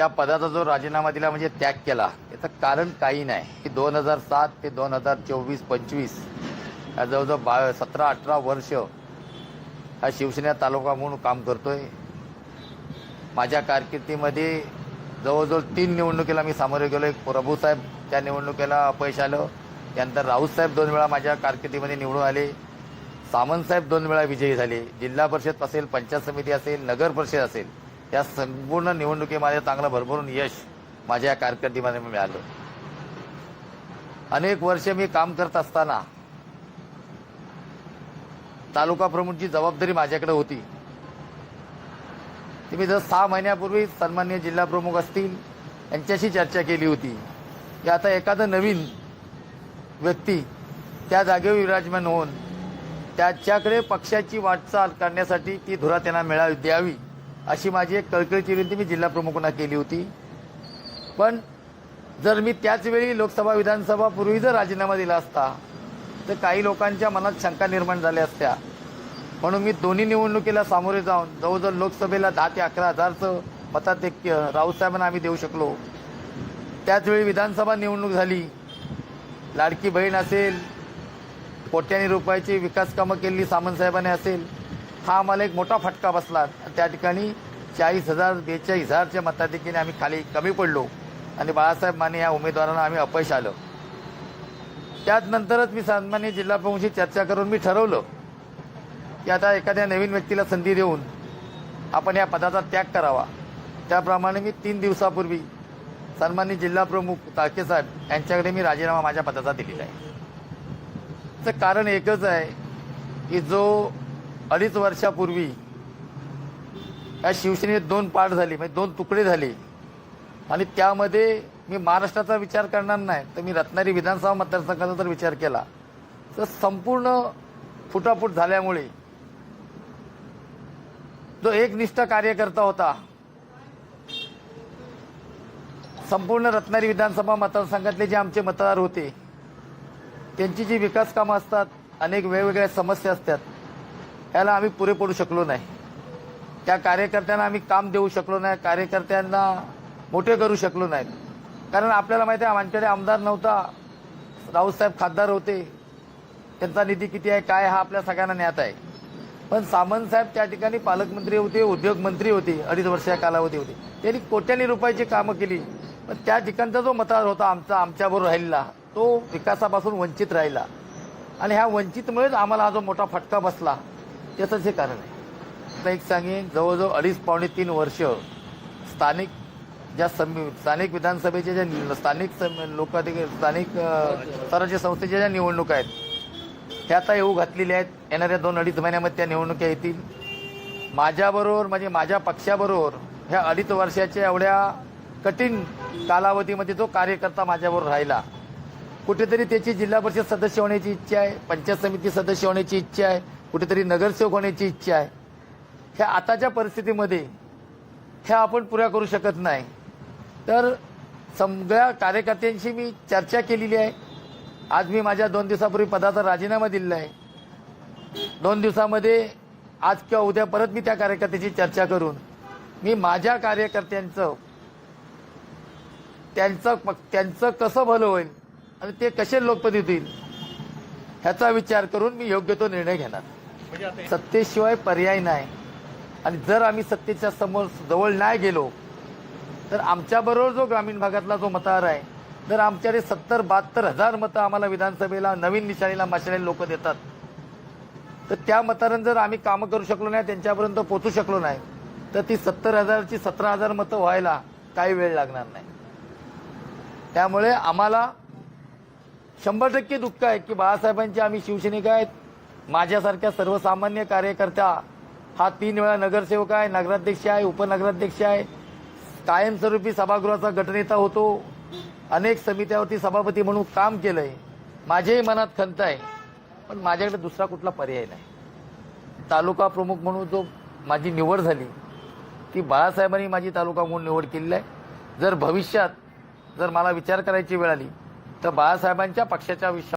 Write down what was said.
त्या पदाचा जो राजीनामा दिला म्हणजे त्याग केला याचं कारण काही नाही. की दोन हजार सात ते दोन हजार चोवीस पंचवीस या जवळजवळ बा सतरा अठरा वर्ष हा शिवसेना तालुका म्हणून काम करतोय. माझ्या कारकिर्दीमध्ये जवळजवळ तीन निवडणुकीला मी सामोरे गेलो. एक प्रभूसाहेब त्या निवडणुकीला अपयश आलं. त्यानंतर राऊतसाहेब दोन वेळा माझ्या कारकिर्दीमध्ये निवडून आले. सामंतसाहेब दोन वेळा विजयी झाले. जिल्हा परिषद असेल पंचायत समिती असेल नगर परिषद असेल. या संपूर्ण निवडणुकीमध्ये चांगलं भरभरून यश माझ्या कारकिर्दीमध्ये मिळालं. अनेक वर्ष मी काम करत असताना तालुका प्रमुखची जबाबदारी माझ्याकडे होती. ती मी जर सहा महिन्यापूर्वी सन्मान्य जिल्हा प्रमुख असतील यांच्याशी चर्चा केली होती. की आता एखादं नवीन व्यक्ती त्या जागेवर विराजमान होऊन त्याच्याकडे पक्षाची वाटचाल करण्यासाठी ती धुरा त्यांना मिळावी द्यावी. अशी माझी एक कळकळीची विनंती मी जिल्हा प्रमुखांना केली होती. पण जर मी त्याचवेळी लोकसभा विधानसभा पूर्वी जर राजीनामा दिला असता तर काही लोकांच्या मनात शंका निर्माण झाल्या असत्या. म्हणून मी दोन्ही निवडणुकीला सामोरे जाऊन जवळजवळ लोकसभेला दहा ते अकरा हजारचं मताधिक्य राऊतसाहेबांना आम्ही देऊ शकलो. त्याचवेळी विधानसभा निवडणूक झाली. लाडकी बहीण असेल कोट्यानी रुपयाची विकास कामं केली सामंतसाहेबांनी असेल हा आम्हाला एक मोठा फटका बसला. त्या ठिकाणी चाळीस हजार बेचाळीस हजारच्या मताधिक्याने आम्ही खाली कमी पडलो. आणि बाळासाहेब माने या उमेदवारांना आम्ही अपयश आलं. त्याचनंतरच मी सन्मान्य जिल्हाप्रमुखशी चर्चा करून मी ठरवलं की आता एखाद्या नवीन व्यक्तीला संधी देऊन आपण या पदाचा त्याग करावा. त्याप्रमाणे मी तीन दिवसापूर्वी सन्मान्य जिल्हाप्रमुख प्रमुख यांच्याकडे मी राजीनामा माझ्या पदाचा दिलेला आहे. त्याचं कारण एकच आहे की जो अडीच वर्षापूर्वी या शिवसेनेत दोन पाठ झाली म्हणजे दोन तुकडे झाले. आणि त्यामध्ये मी महाराष्ट्राचा विचार करणार नाही तर मी रत्नागिरी विधानसभा मतदारसंघाचा जर विचार केला तर संपूर्ण फुटाफूट झाल्यामुळे जो एकनिष्ठ कार्यकर्ता होता संपूर्ण रत्नागिरी विधानसभा मतदारसंघातले जे आमचे मतदार होते त्यांची जी विकास कामं असतात अनेक वेगवेगळ्या समस्या असतात ह्याला आम्ही पुरे पडू शकलो नाही. त्या कार्यकर्त्यांना आम्ही काम देऊ शकलो नाही कार्यकर्त्यांना मोठे करू शकलो नाहीत कारण आपल्याला माहिती आहे आमच्याकडे आमदार नव्हता. राऊतसाहेब खासदार होते. त्यांचा निधी किती आहे काय हा आपल्या सगळ्यांना ज्ञात आहे. पण सामंतसाहेब त्या ठिकाणी पालकमंत्री होते उद्योगमंत्री होते अडीच वर्षा कालावधी होते. त्यांनी कोट्यानी रुपयाची कामं केली. पण त्या ठिकाणचा जो मतदार होता आमचा आमच्याबरोबर राहिलेला तो विकासापासून वंचित राहिला. आणि ह्या वंचितमुळेच आम्हाला हा जो मोठा फटका बसला. त्याचंच हे कारण आहे. आता एक सांगेन जवळजवळ अडीच पावणे तीन वर्ष स्थानिक ज्या सम स्थानिक विधानसभेच्या ज्या स्थानिक सम- स्थानिक स्तराच्या स्वराज्य संस्थेच्या ज्या निवडणुका आहेत त्या आता येऊ घातलेल्या आहेत. येणाऱ्या दोन अडीच महिन्यामध्ये त्या निवडणुका येतील. माझ्याबरोबर म्हणजे माझ्या पक्षाबरोबर ह्या अडीच वर्षाच्या एवढ्या कठीण कालावधीमध्ये जो कार्यकर्ता माझ्याबरोबर राहिला कुठेतरी त्याची जिल्हा परिषद सदस्य होण्याची इच्छा आहे पंचायत समिती सदस्य होण्याची इच्छा आहे कुठेतरी नगरसेवक होण्याची इच्छा आहे. ह्या आताच्या परिस्थितीमध्ये ह्या आपण पुऱ्या करू शकत नाही. तर सगळ्या कार्यकर्त्यांशी मी चर्चा केलेली आहे. आज मी माझ्या दोन दिवसापूर्वी पदाचा राजीनामा दिलेला आहे. दोन दिवसामध्ये आज किंवा उद्या परत मी त्या कार्यकर्त्याची चर्चा करून मी माझ्या कार्यकर्त्यांचं त्यांचं त्यांचं कसं भलं होईल आणि ते कसे लोकपती होतील ह्याचा विचार करून मी योग्य तो निर्णय घेणार. म्हणजे सत्तेशिवाय पर्याय नाही. आणि जर आम्ही सत्तेच्या समोर जवळ नाही गेलो तर आमच्याबरोबर जो ग्रामीण भागातला जो मतदार आहे जर आमच्याकडे सत्तर बहात्तर हजार मतं आम्हाला विधानसभेला नवीन निशाणीला माशाले लोक देतात तर त्या मतांना जर आम्ही कामं करू शकलो नाही त्यांच्यापर्यंत पोचू शकलो नाही तर ती सत्तर हजारची सतरा हजार मतं व्हायला काही वेळ लागणार नाही. त्यामुळे आम्हाला शंभर टक्के दुःख आहे की बाळासाहेबांचे आम्ही शिवसैनिक आहेत माझ्यासारख्या सर्वसामान्य कार्यकर्त्या हा तीन वेळा नगरसेवक आहे नगराध्यक्ष आहे उपनगराध्यक्ष आहे. कायमस्वरूपी सभागृहाचा गटनेता होतो. अनेक समित्यावरती सभापती म्हणून काम केलं आहे माझ्याही मनात खंत आहे. पण माझ्याकडे दुसरा कुठला पर्याय नाही. तालुका प्रमुख म्हणून जो माझी निवड झाली ती बाळासाहेबांनी माझी तालुका म्हणून निवड केलेली आहे. जर भविष्यात जर मला विचार करायची वेळ आली तर बाळासाहेबांच्या पक्षाच्या विषयात